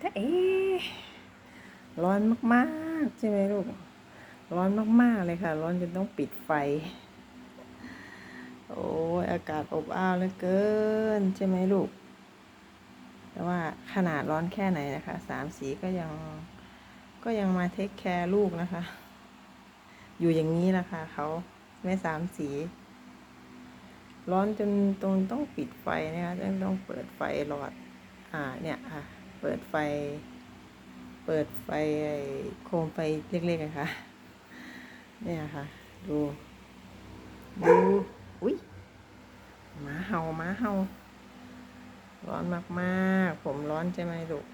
ถ้าเอ๊ะร้อนมากๆ ใช่ไหมลูก ร้อนมากๆเลยค่ะ ร้อนจนต้องปิดไฟ โอ้ยอากาศอบอ้าวเหลือเกิน ใช่ไหมลูก แต่ว่าขนาดร้อนแค่ไหนนะคะ สามสีก็ยัง ก็ยังมาเทคแคร์ลูกนะคะ อยู่อย่างนี้นะคะเขาแม่สามสี ร้อนจนตรงต้องปิดไฟนะคะต้องต้องเปิดไฟหลอด อ่าเนี่ยค่ะ เปิดไฟ เปิดไฟโคมไฟเล็กๆนะคะเนี่ยค่ะ ดู ดู อุ้ยหมาเห่าหมาเห่า ร้อนมากๆ ผมร้อนใช่ไหมลูก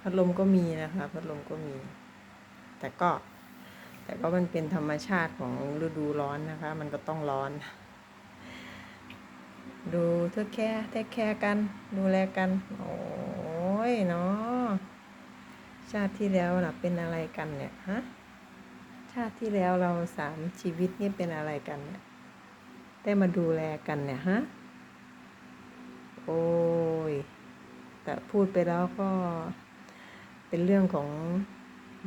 พัดลมก็มีนะคะ พัดลมก็มี แต่ก็ แต่ก็มันเป็นธรรมชาติของฤดูร้อนนะคะ มันก็ต้องร้อน ดูเทคแคร์เทคแคร์กัน ดูแลกัน โอ้ ยเนาะชาติที่แล้วน่ะเป็นอะไรกันเนี่ยฮะชาติที่แล้วเราสามชีวิตนี่เป็นอะไรกันเนี่ยได้มาดูแลกันเนี่ยฮะโอ้ยแต่พูดไปแล้วก็ เป็นเรื่องของ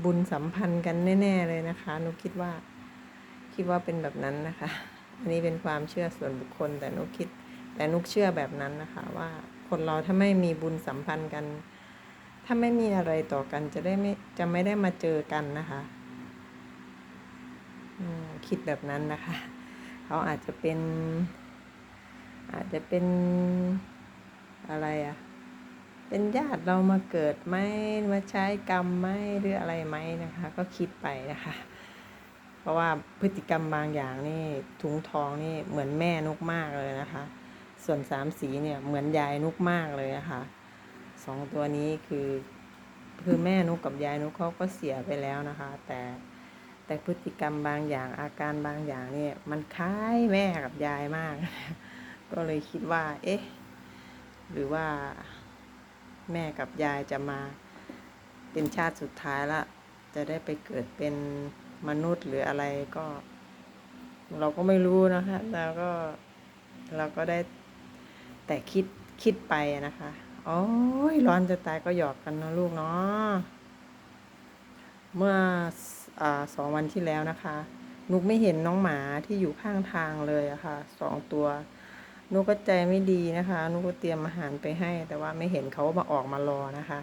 บุญสัมพันธ์กันแน่ ๆ เลยนะคะนุคิดว่า คิดว่าเป็นแบบนั้นนะคะ อันนี้เป็นความเชื่อส่วนบุคคล แต่นุกคิด แต่นุกเชื่อแบบนั้นนะคะว่า คนเราถ้าไม่มีบุญสัมพันธ์กัน ถ้าไม่มีอะไรต่อกันจะได้ไม่จะไม่ได้มาเจอกันนะคะคิดแบบนั้นนะคะ เขาอาจจะเป็น อาจจะเป็นอะไรอะเป็นญาติเรามาเกิดไหมมาใช้กรรมไหมหรืออะไรไหมนะคะ ก็คิดไปนะคะ เพราะว่าพฤติกรรมบางอย่างนี่ถุงทองนี่เหมือนแม่นกมากเลยนะคะ ส่วนสามสีเนี่ยเหมือนยายนุกมากเลยนะคะสองตัวนี้คือคือแม่นุกกับยายนุกเขาก็เสียไปแล้วนะคะ แต่แต่พฤติกรรมบางอย่างอาการบางอย่างเนี่ยมันคล้ายแม่กับยายมาก ก็เลยคิดว่า เอ๊ะ หรือว่าแม่กับยายจะมาเป็นชาติสุดท้ายละ จะได้ไปเกิดเป็นมนุษย์หรืออะไรก็ เราก็ไม่รู้นะคะแล้วก็เราก็ได้ แต่คิดคิดไปนะคะ โอ้ยร้อนจะตายก็หยอกกันนะลูกเนาะเมื่ออสองวันที่แล้วนะคะ นุกไม่เห็นน้องหมาที่อยู่ข้างทางเลยอะค่ะสองตัว นุกก็ใจไม่ดีนะคะ นุกก็เตรียมอาหารไปให้ แต่ว่าไม่เห็นเขามาออกมารอนะคะ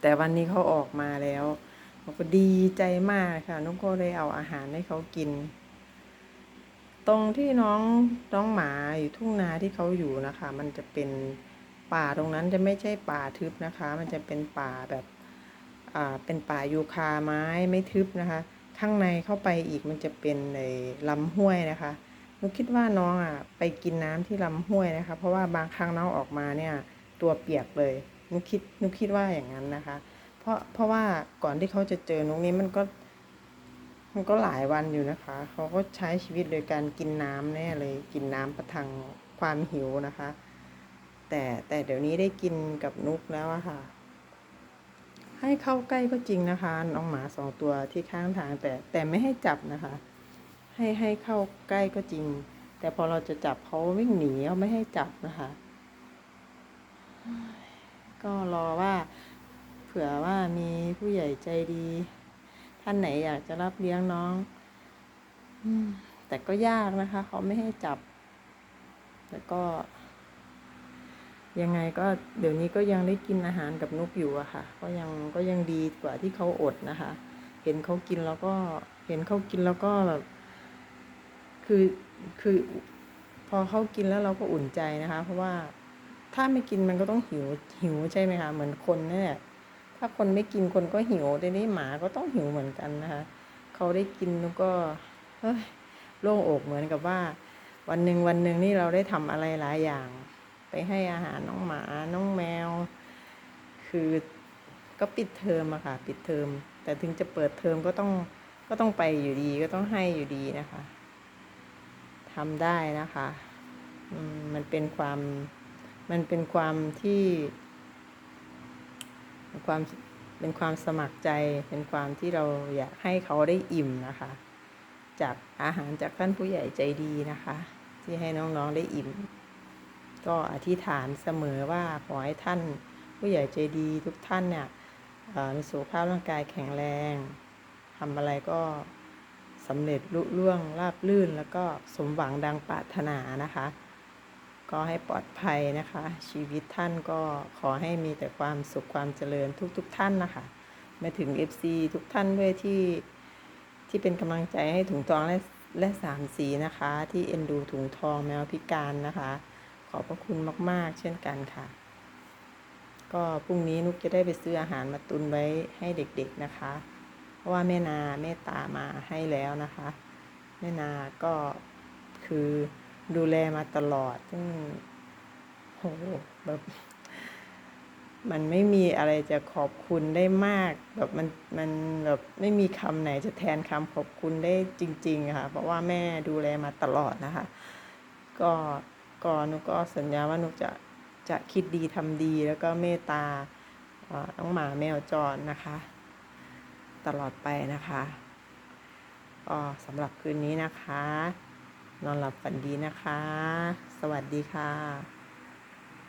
แต่วันนี้เขาออกมาแล้วนุกก็ดีใจมากค่ะ นุกก็เลยเอาอาหารให้เขากิน ตรงที่น้องน้องหมาอยู่ทุ่งนาที่เขาอยู่นะคะ มันจะเป็นป่าตรงนั้นจะไม่ใช่ป่าทึบนะคะ มันจะเป็นป่าแบบอ่าเป็นป่ายูคาไม้ไม่ทึบนะคะ ข้างในเข้าไปอีกมันจะเป็นในลำห้วยนะคะนุกคิดว่าน้องอะไปกินน้ำที่ลำห้วยนะคะ เพราะว่าบางครั้งน้องออกมาเนี่ย ตัวเปียกเลยนุกคิดนุกคิดว่าอย่างนั้นนะคะ เพราะเพราะว่าก่อนที่เขาจะเจอนุกนี้มันก็ มันก็หลายวันอยู่นะคะ เขาก็ใช้ชีวิตโดยการกินน้ำแน่เลย กินน้ำประทังความหิวนะคะ แต่แต่เดี๋ยวนี้ได้กินกับนุกแล้วอะค่ะ ให้เข้าใกล้ก็จริงนะคะ น้องหมาสองตัวที่ข้างทางแต่แต่ไม่ให้จับนะคะ ให้ให้เข้าใกล้ก็จริง แต่พอเราจะจับเขาวิ่งหนีเขาไม่ให้จับนะคะ ก็รอว่า เผื่อว่ามีผู้ใหญ่ใจดี ท่านไหนอยากจะรับเลี้ยงน้องอืมแต่ก็ยากนะคะ เขาไม่ให้จับแต่ก็ ยังไงก็เดี๋ยวนี้ก็ยังได้กินอาหารกับนกอยู่อะค่ะ ก็ยังก็ยังดีกว่าที่เขาอดนะคะ เห็นเขากินแล้วก็ เห็นเขากินแล้วก็แบบคือคือพอเขากินแล้วเราก็อุ่นใจนะคะ เพราะว่าถ้าไม่กินมันก็ต้องหิวหิวใช่ไหมคะ เหมือนคนนี่แหละ ถ้าคนไม่กินคนก็หิวแต่นี่หมาก็ต้องหิวเหมือนกันนะคะ เขาได้กินแล้วก็เฮ้ยโล่งอกเหมือนกับว่า วันหนึ่งวันหนึ่งนี่เราได้ทำอะไรหลายอย่าง ไปให้อาหารน้องหมาน้องแมว คือก็ปิดเทอมอะค่ะ ปิดเทอม แต่ถึงจะเปิดเทอมก็ต้องก็ต้องไปอยู่ดีก็ต้องให้อยู่ดีนะคะทำได้นะคะ มันเป็นความ มันเป็นความที่ เป็นความเป็นความสมัครใจเป็นความที่เราอยากให้เขาได้อิ่มนะคะ จากอาหารจากท่านผู้ใหญ่ใจดีนะคะ ที่ให้น้องๆได้อิ่ม ก็อธิษฐานเสมอว่าขอให้ท่านผู้ใหญ่ใจดีทุกท่านเนี่ยมีสุขภาพร่างกายแข็งแรงทำอะไรก็สำเร็จลุล่วงราบลื่นแล้วก็สมหวังดังปรารถนานะคะ ก็ให้ปลอดภัยนะคะ ชีวิตท่านก็ขอให้มีแต่ความสุขความเจริญทุกๆทท่านนะคะ มาถึง FC ทุกท่านด้วยที่ที่เป็นกำลังใจให้ถุงทองและและสามสีนะคะ ที่เอ็นดูถุงทองแมวพิการนะคะ ขอบพระคุณมาก ๆ เช่นกันค่ะ ก็พรุ่งนี้นุกจะได้ไปซื้ออาหารมาตุนไว้ให้เด็กๆนะคะ เพราะว่าแม่นาเมตตามาให้แล้วนะคะ แม่นาก็คือ ดูแลมาตลอด ซึ่งโหแบบมันไม่มีอะไรจะขอบคุณได้มาก แบบมันมันแบบไม่มีคำไหนจะแทนคำขอบคุณได้จริง ๆ ค่ะ เพราะว่าแม่ดูแลมาตลอดนะคะ ก็ก็นุกก็สัญญาว่านุกจะจะคิดดีทำดีแล้วก็เมตตาน้องหมาแมวจรนะคะ ตลอดไปนะคะก็สำหรับคืนนี้นะคะ นอนหลับฝันดีนะคะ สวัสดีค่ะ